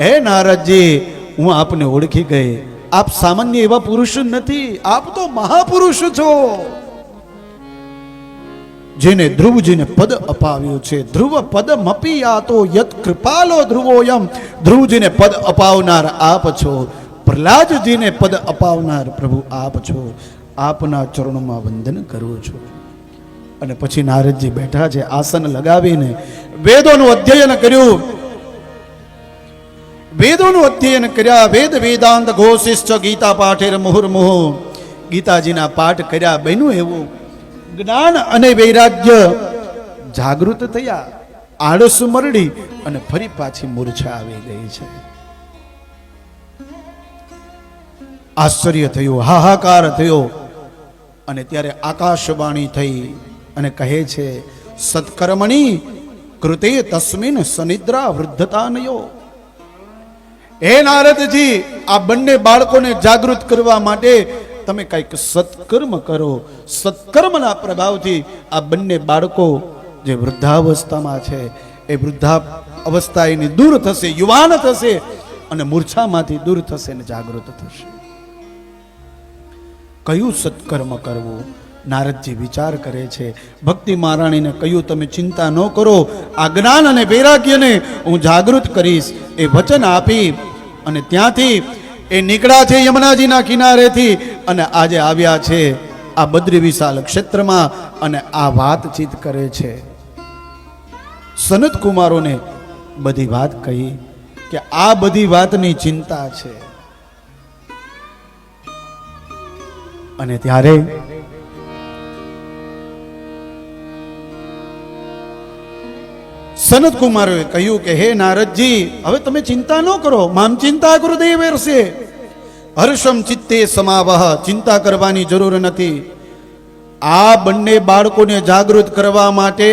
હે નારદજી, હું આપને ઓળખી ગઈ. આપ સામાન્ય એવા પુરુષ નથી, આપ તો મહાપુરુષ છો. જેને ધ્રુવજીને પદ અપાવ્યું છે, ધ્રુવ પદ મપી આતો યત કૃપાલો ધ્રુવોયમ. ધ્રુવજીને પદ અપાવનાર આપ છો, પ્રહલાદજીને પદ અપાવનાર પ્રભુ આપ છો. આપના ચરણોમાં વંદન કરું છું. અને પછી નારદજી બેઠા છે, આસન લગાવીને વેદોનું અધ્યયન કર્યું. વેદોનું અધ્યયન કર્યા, વેદ વેદાંત ઘોષિષ્ઠ ગીતા પાઠેર મુહુર્મુહુ. ગીતાજીના પાઠ કર્યા બન્યું એવું. જ્ઞાન અને વૈરાગ્ય જાગૃત થયા. આળસ મરડી અને ફરી પાછી મૂર્છા આવી ગઈ છે. આશ્ચર્ય થયું, હાહાકાર થયો અને ત્યારે આકાશવાણી થઈ અને કહે છે, સત્કર્મણી કૃતે તસ્મિન સનિદ્રા વૃદ્ધતાનયો. હે નારદજી, આ બંને બાળકોને જાગૃત કરવા માટે તમે કંઈક સત્કર્મ કરો. સત્કર્મના પ્રભાવથી આ બંને બાળકો જે વૃદ્ધાવસ્થામાં છે, એ વૃદ્ધા અવસ્થા એની દૂર થશે, યુવાન થશે અને મૂર્છામાંથી દૂર થશે અને જાગૃત થશે. કયું સત્કર્મ કરવું? નારદજી વિચાર કરે છે, ભક્તિ મહારાણીને કહ્યું, તમે ચિંતા ન કરો. આ જ્ઞાન અને વૈરાગ્યને હું જાગૃત કરીશ. એ વચન આપી અને ત્યાંથી એ નીકળ્યા છે યમુનાજીના કિનારેથી અને આજે આવ્યા છે આ બદ્રી વિશાલ ક્ષેત્રમાં અને આ વાતચીત કરે છે. સનત કુમારોને બધી વાત કહી કે આ બધી વાતની ચિંતા છે. અને ત્યારે સનત કુમારોએ કહ્યું કે, હે નારદજી, હવે તમે ચિંતા ન કરો. મામ ચિંતા હર્ષે હર્ષમ ચિત્તે સમાવહ. ચિંતા કરવાની જરૂર નથી. આ બંને બાળકોને જાગૃત કરવા માટે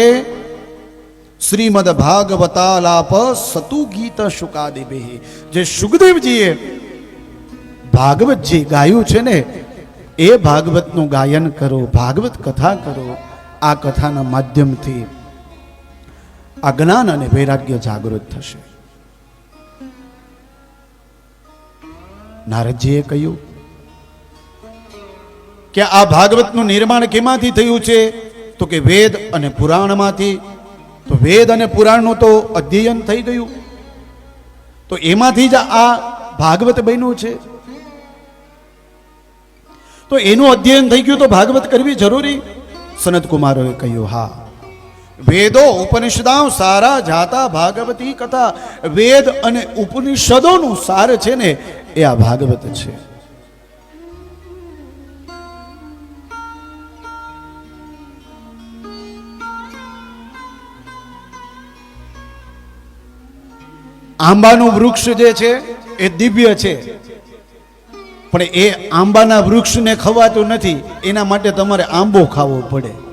શ્રીમદ ભાગવતાલાપ સતુ ગીત શુકાદેવે જે સુખદેવજીએ ભાગવતજી ગાયું છે ને, એ ભાગવતનું ગાયન કરો, ભાગવત કથા કરો. આ કથાના માધ્યમથી આ જ્ઞાન અને વૈરાગ્ય જાગૃત થશે. નારદજીએ કહ્યું કે આ ભાગવતનું નિર્માણ કેમાંથી થયું છે? તો કે વેદ અને પુરાણમાંથી. તો વેદ અને પુરાણનું તો અધ્યયન થઈ ગયું. તો એમાંથી જ આ ભાગવત બન્યું છે. તો એનું અધ્યયન થઈ ગયું તો ભાગવત કરવી જરૂરી? સનત કુમારોએ કહ્યું, હા. વેદો, ઉપનિષદાઓ સારા જાતા ભાગવતી કથા, વેદ અને ઉપનિષદોનું સાર છે ને, એ આ ભાગવત છે. આંબાનું વૃક્ષ જે છે, એ દિવ્ય છે. પણ એ આંબાના વૃક્ષને ખવાતું નથી, એના માટે તમારે આંબો ખાવો પડે.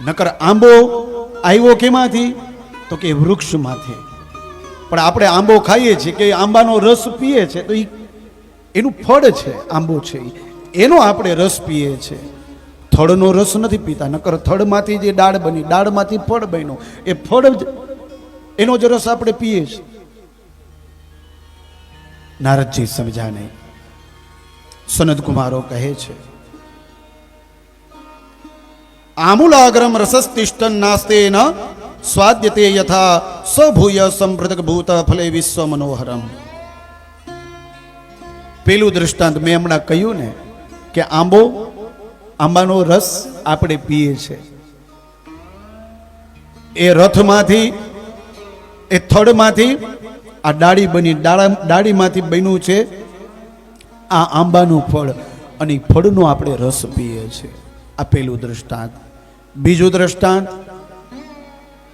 નકર આંબો આવ્યો કેમાંથી? તો કે વૃક્ષમાંથી. પણ આપણે આંબો ખાઈએ છીએ કે આંબાનો રસ પીએ છે, તો એ એનું ફળ છે, આંબો છે. એનો આપણે રસ પીએ છે થળનો રસ નથી પીતા, નકર થળમાંથી જે દાળ બની, દાળમાંથી ફળ બન્યું, એ ફળ એનો જ રસ આપણે પીએ છીએ. નારદજી સમજ્યા નહીં સનદ કુમારો કહે છે આમૂલાગ્રમ રસસ્તિષ્ઠન નાસ્તેન સ્વાદ્યતે યથા સ્વભૂય સંપ્રદક ભૂત ફલે વિશ્વ મનોહરમ પેલું દૃષ્ટાંત મેં હમણાં કહ્યું ને કે આંબો, આંબાનો રસ આપણે પીએ છે. એ રથમાંથી, એ થડમાંથી, આ ડાળી બની, ડાળા, ડાળીમાંથી બન્યું છે, આ આંબાનું ફળ. અને ફળનો આપણે રસ પીએ છીએ આ પેલું દ્રષ્ટાંત બીજું દ્રષ્ટાંત